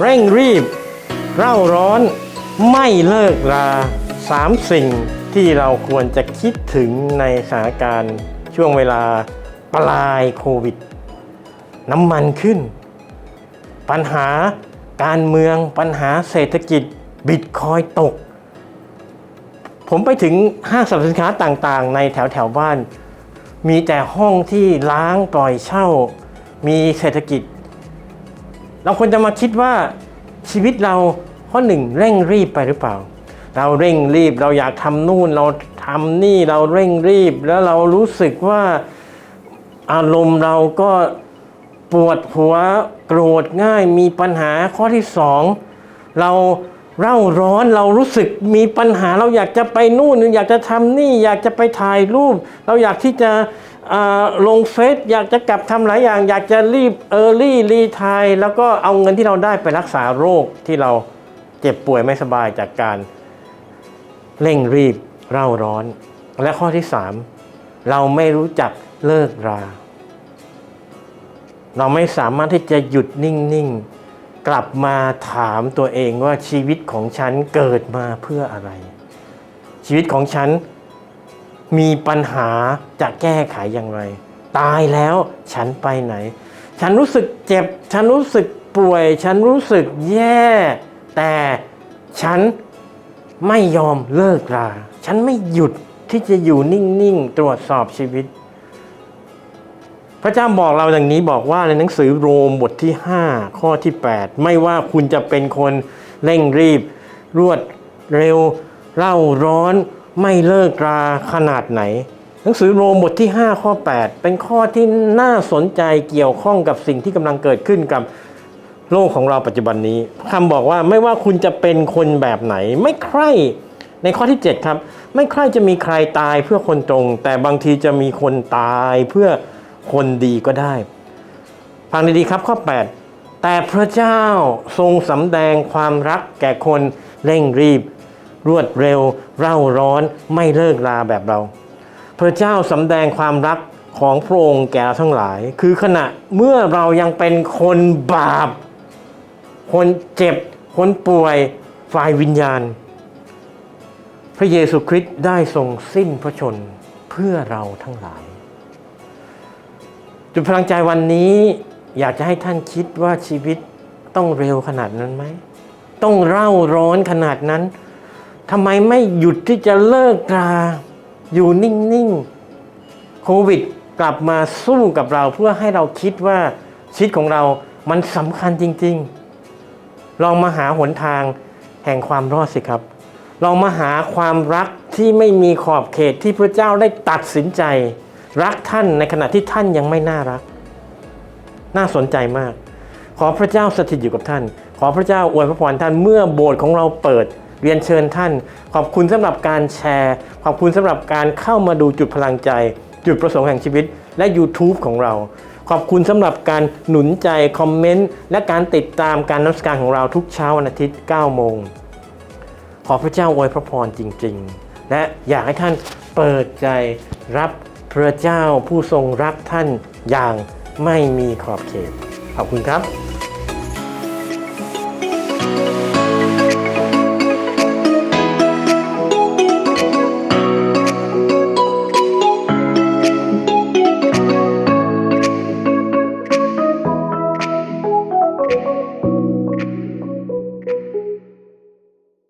เร่งรีบ เร่าร้อน ไม่เลิกราสามสิ่งที่เราควรจะคิดถึงในสถานการณ์ช่วงเวลาปลายโควิด น้ำมันขึ้น ปัญหาการเมืองปัญหาเศรษฐกิจบิตคอยตก ผมไปถึงห้างสรรพสินค้าต่างๆ ในแถวแถวบ้าน มีแต่ห้องที่ล้างปล่อยเช่า มีเศรษฐกิจ เราควรจะมาคิดว่าชีวิตเราข้อหนึ่งเร่งรีบไปหรือเปล่า เราเร่งรีบเราอยากทำนู่นเราทำนี่เราเร่งรีบ แล้วเรารู้สึกว่าอารมณ์เราก็ปวดหัวโกรธง่ายมีปัญหาข้อที่สองเรา เร่าร้อนเรารู้สึกมีปัญหาเราอยากจะไปนู่นอยากจะทำนี่ อยากจะไปถ่ายรูป เราอยากที่จะลงเฟซอยากจะกลับทำหลายอย่าง อยากจะรีบเออร์ลี่รีทายแล้วก็เอาเงินที่เราได้ไปรักษาโรคที่เราเจ็บป่วยไม่สบายจากการเร่งรีบเร่าร้อน และข้อที่สามเราไม่รู้จักเลิกรา เราไม่สามารถที่จะหยุดนิ่ง ๆ กลับมาถามตัวเองว่าชีวิตของฉันเกิดมาเพื่ออะไร ชีวิตของฉันมีปัญหาจะแก้ไขอย่างไร ตายแล้วฉันไปไหน ฉันรู้สึกเจ็บ ฉันรู้สึกป่วย ฉันรู้สึกแย่ แต่ฉันไม่ยอมเลิกราฉันไม่หยุดที่จะอยู่นิ่ง ๆ ตรวจสอบชีวิต พระเจ้าบอกเราอย่างนี้บอกว่าในหนังสือโรมบทที่ 5 ข้อที่ 8 ไม่ว่าคุณจะเป็นคนเร่งรีบ รวดเร็วเร่าร้อน ไม่เลิกราขนาดไหน หนังสือโรมบทที่ 5 ข้อ 8 เป็นข้อที่น่าสนใจเกี่ยวข้องกับสิ่งที่กำลังเกิดขึ้นกับโลกของเราปัจจุบันนี้คำบอกว่าไม่ว่าคุณจะเป็นคนแบบไหน ไม่ใคร่ในข้อที่ 7 ครับ ไม่ใคร่จะมีใครตายเพื่อคนตรง แต่บางทีจะมีคนตายเพื่อ คนดีก็ได้ฟังดีๆครับข้อ 8 แต่พระเจ้าทรงสำแดงความรักแก่คนเร่งรีบ รวดเร็ว เร่าร้อนไม่เลิกลาแบบเรา พระเจ้าสำแดงความรักของพระองค์แก่เราทั้งหลาย คือขณะเมื่อเรายังเป็นคนบาป คนเจ็บ คนป่วยฝ่ายวิญญาณ พระเยซูคริสต์ได้ทรงสิ้นพระชนเพื่อเราทั้งหลาย จุดพลังใจวันนี้อยากจะให้ท่านคิดว่าชีวิตต้องเร็วขนาดนั้นไหม ต้องเร่าร้อนขนาดนั้นทำไมไม่หยุดที่จะเลิกราอยู่นิ่งๆโควิดกลับมาสู้กับเราเพื่อให้เราคิดว่าชีวิตของเรามันสำคัญจริง ๆ ลองมาหาหนทางแห่งความรอดสิครับ ลองมาหาความรักที่ไม่มีขอบเขตที่พระเจ้าได้ตัดสินใจ รักท่านในขณะที่ท่านยังไม่น่ารัก น่าสนใจมาก ขอพระเจ้าสถิตอยู่กับท่าน ขอพระเจ้าอวยพระพรท่านเมื่อโบสถ์ของเราเปิดเรียนเชิญท่าน ขอบคุณสำหรับการแชร์ ขอบคุณสำหรับการเข้ามาดูจุดพลังใจ จุดประสงค์แห่งชีวิต และ YouTube ของเรา ขอบคุณสำหรับการหนุนใจคอมเมนต์และการติดตามการนมัสการของเราทุกเช้าวันอาทิตย์ 9 โมง ขอพระเจ้าอวยพระพรจริง ๆ และอยากให้ท่านเปิดใจรับ พระเจ้าผู้ทรงรักท่านอย่างไม่มีขอบเขต ขอบคุณครับ